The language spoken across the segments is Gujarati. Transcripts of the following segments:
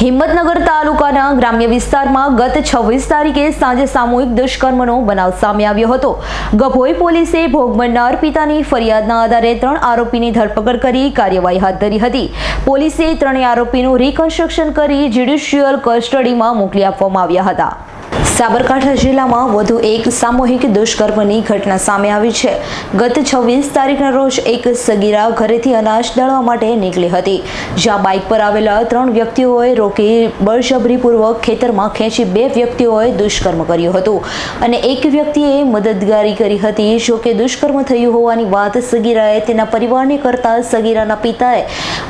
હિંમતનગર તાલુકાના ગ્રામ્ય વિસ્તારમાં ગત છવ્વીસ તારીખે સાંજે સામૂહિક દુષ્કર્મનો બનાવ સામે આવ્યો હતો. ગભોઈ પોલીસે ભોગ બનનાર પિતાની ફરિયાદના આધારે ત્રણ આરોપીની ધરપકડ કરી કાર્યવાહી હાથ ધરી હતી. પોલીસે ત્રણેય આરોપીનું રિકન્સ્ટ્રક્શન કરી જ્યુડિશિયલ કસ્ટડીમાં મોકલી આપવામાં આવ્યા હતા. સાબરકાંઠા જિલ્લામાં વધુ એક સામૂહિક દુષ્કર્મની ઘટના સામે આવી છે. ગત છવ્વીસ તારીખના રોજ એક સગીરા ઘરેથી અનાજ દળવા માટે નીકળી હતી. જ્યાં બાઇક પર આવેલા ત્રણ વ્યક્તિઓએ રોકી બળજબરીપૂર્વક ખેતરમાં ખેંચી બે વ્યક્તિઓએ દુષ્કર્મ કર્યું હતું. અને એક વ્યક્તિએ મદદગારી કરી હતી. જો કે દુષ્કર્મ થયું હોવાની વાત સગીરાએ તેના પરિવારને કરતાં સગીરાના પિતાએ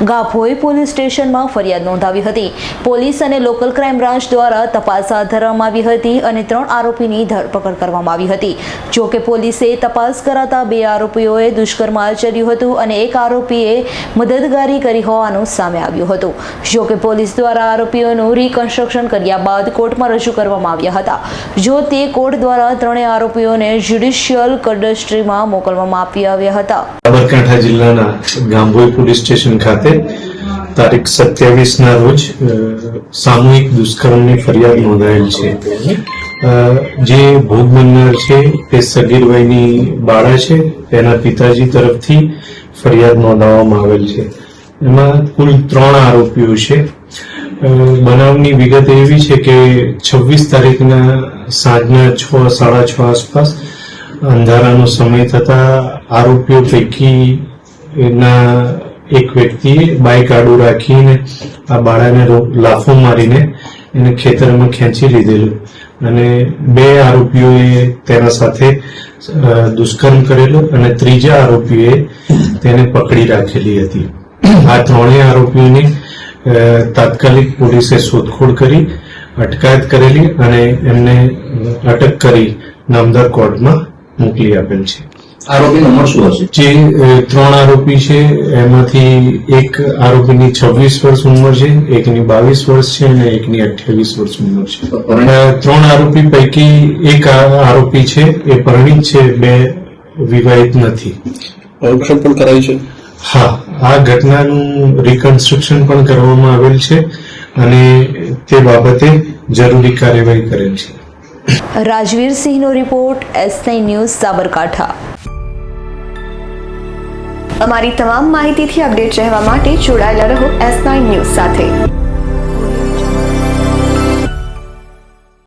ગાભોઈ પોલીસ સ્ટેશનમાં ફરિયાદ નોંધાવી હતી. પોલીસ અને લોકલ ક્રાઇમ બ્રાન્ચ દ્વારા તપાસ હાથ ધરવામાં આવી હતી અને ત્રણ આરોપીની ધરપકડ કરવામાં આવી હતી. જો કે પોલીસે તપાસ કરાતા બે આરોપીઓએ દુષ્કર્મ આચર્યું હતું અને એક આરોપીએ મદદગારી કરી હોવાનું સામે આવ્યું હતું. જો કે પોલીસ દ્વારા આરોપીઓનું રિકન્સ્ટ્રક્શન કર્યા બાદ કોર્ટમાં રજૂ કરવામાં આવ્યા હતા. જો તે કોર્ટ દ્વારા ત્રણેય આરોપીઓને જ્યુડિશિયલ કડસ્ટ્રીમાં મોકલવામાં આપી આવ્યા હતા. સાબરકાંઠા જિલ્લાના ગાંભોઈ પોલીસ સ્ટેશન ખાતે તારીખ સત્યાવીસ ના રોજ સામૂહિક દુષ્કર્મની ફરિયાદ નોંધાયેલ છે. જે ભોગ બનનાર છે તે સગીરભાઈની બાળા છે. તેના પિતાજી તરફથી ફરિયાદ નોંધાવવામાં આવેલ છે. એમાં કુલ ત્રણ આરોપીઓ છે. બનાવની વિગત એવી છે કે છવ્વીસ તારીખના સાંજના છ, સાડા છ આસપાસ અંધારાનો સમય થતા આરોપીઓ પૈકી એના એક વ્યક્તિએ બાઇક આડું રાખીને આ બાળાને લાફો મારીને એને ખેતરમાં ખેંચી લીધેલું. અને બે આરોપીઓએ તેના સાથે દુષ્કર્મ કરેલું અને ત્રીજા આરોપીએ તેને પકડી રાખેલી હતી. આ ત્રણેય આરોપીઓની તાત્કાલિક પોલીસે શોધખોળ કરી, અટકાયત કરેલી અને એમને અટક કરી નામદાર કોર્ટમાં મોકલી આપેલ છે. આરોપીનો ઉંમર શું હશે? જે ત્રણ આરોપી છે એમાંથી એક આરોપીની છવ્વીસ વર્ષ ઉંમર છે એકની બાવીસ વર્ષ છે અને એકની અઠ્યાવીસ વર્ષ ઉંમર છે. ત્રણ આરોપી પૈકી એક આરોપી છે એ પરણિત છે બે વિવાહિત નથી. ઓપરેશન પણ કરાયું છે? હા આ ઘટનાનું રિકન્સ્ટ્રક્શન પણ કરવામાં આવેલ છે અને તે બાબતે જરૂરી કાર્યવાહી કરેલ છે. રાજવીર સિંહનો રિપોર્ટ એસઆઈ ન્યૂઝ, સાબરકાંઠા. અમારી તમામ માહિતીથી અપડેટ રહેવા માટે જોડાયેલા રહો એસ ન્યૂઝ સાથે.